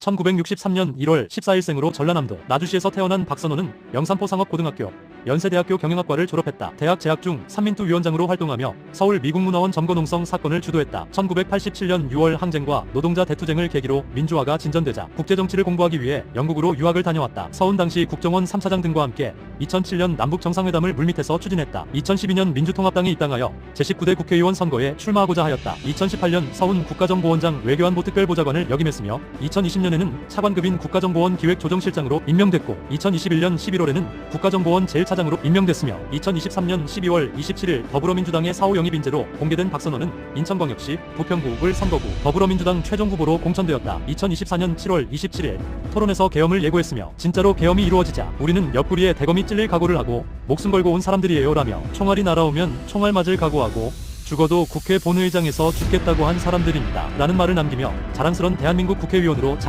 1963년 1월 14일생으로 전라남도 나주시에서 태어난 박선호는 영산포 상업고등학교, 연세대학교 경영학과를 졸업했다. 대학 재학 중 삼민투 위원장으로 활동하며 서울 미국문화원 점거농성 사건을 주도했다. 1987년 6월 항쟁과 노동자 대투쟁을 계기로 민주화가 진전되자 국제정치를 공부하기 위해 영국으로 유학을 다녀왔다. 서훈 당시 국정원 3차장 등과 함께 2007년 남북 정상회담을 물밑에서 추진했다. 2012년 민주통합당이 입당하여 제19대 국회의원 선거에 출마하고자 하였다. 2018년 서훈 국가정보원장 외교안보 특별보좌관을 역임했으며 2020년에는 차관급인 국가정보원 기획조정실장으로 임명됐고 2021년 11월에는 국가정보원 제1 차장으로 임명됐으며 2023년 12월 27일 더불어민주당의 사후 영입 인재로 공개된 박선호는 인천광역시 부평구을 선거구 더불어민주당 최종 후보로 공천되었다. 2024년 7월 27일 토론에서 계엄을 예고했으며 진짜로 계엄이 이루어지자 우리는 옆구리에 대검이 찔릴 각오를 하고 목숨 걸고 온 사람들이에요 라며 총알이 날아오면 총알 맞을 각오하고 죽어도 국회 본의장에서 죽겠다고 한 사람들입니다. 라는 말을 남기며 자랑스런 대한민국 국회의원으로 자리